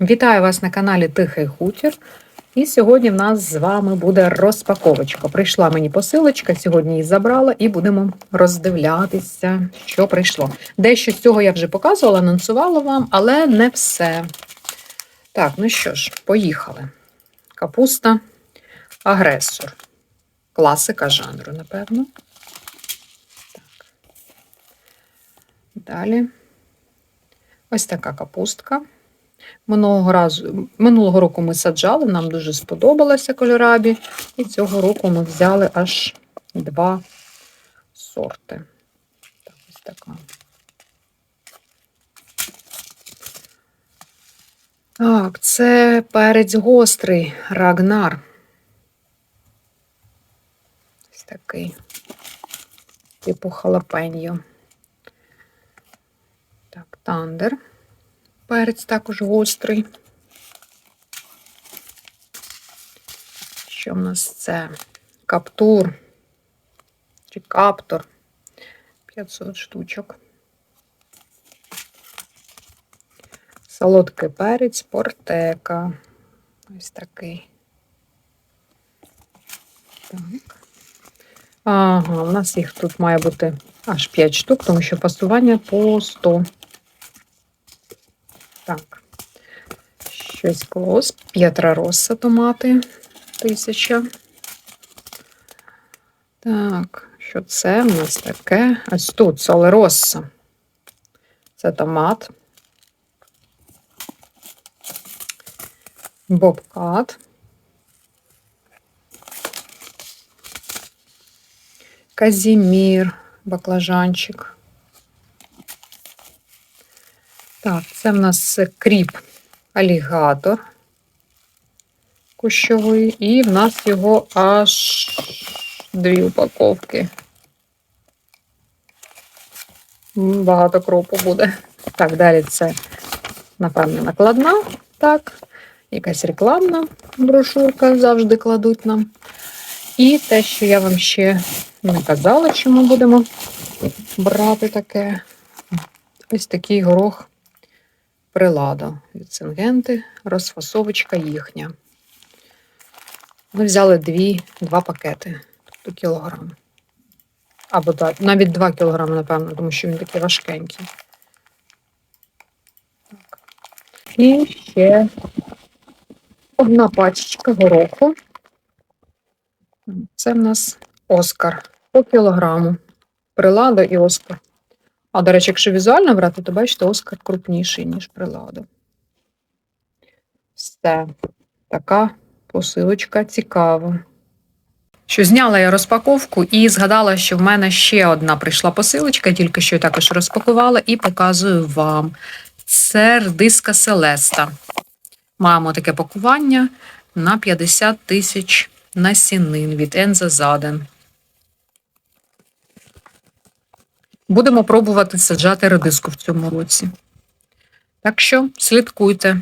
Вітаю вас на каналі Тихий Хутір. І сьогодні в нас з вами буде розпаковочка. Прийшла мені посилочка, сьогодні її забрала, і будемо роздивлятися, що прийшло. Дещо з цього я вже показувала, анонсувала вам, але не все. Так, ну що ж, поїхали. Капуста, агресор. Класика жанру, напевно. Так. Далі. Ось така капустка. Минулого разу, минулого року ми саджали, нам дуже сподобалося кольорабі. І цього року ми взяли аж два сорти. Так, ось така. Так, це перець гострий Рагнар. Ось такий. Типу халапеньо. Так, тандер. Перець також гострий. Що в нас це? Каптур чи каптор 500 штучок. Солодкий перець, портека. Ось такий. Так. Ага, у нас їх тут має бути аж 5 штук, тому що пасування по 100. Так. Щось клос. П'ятра Росса томати. Тисяча. Так, що це в нас таке? Ось тут соле Росса. Це томат. Бобкат. Казімір, баклажанчик. Так, це в нас кріп алігатор кущовий, і в нас його аж дві упаковки. Багато кропу буде. Так, далі це, напевно, накладна. Так, якась рекламна брошурка завжди кладуть нам. І те, що я вам ще не казала, що ми будемо брати таке. Ось такий горох прилада від Сингенти, розфасовочка їхня. Ми взяли дві, два пакети, тобто кілограм. Або так, навіть 2 кілограми, напевно, тому що він такий важкенький. Так. І ще одна пачечка гороху. Це в нас Оскар по кілограму. Прилада і Оскар. А, до речі, якщо візуально брати, то бачите, Оскар крупніший, ніж прилада. Все. Така посилочка цікава. Що зняла я розпаковку і згадала, що в мене ще одна прийшла посилочка, тільки що я також розпакувала, і показую вам. Це редиска Селеста. Маємо таке пакування на 50 тисяч насінин від Енза Заден. Будемо пробувати саджати редиску в цьому році. Так що слідкуйте.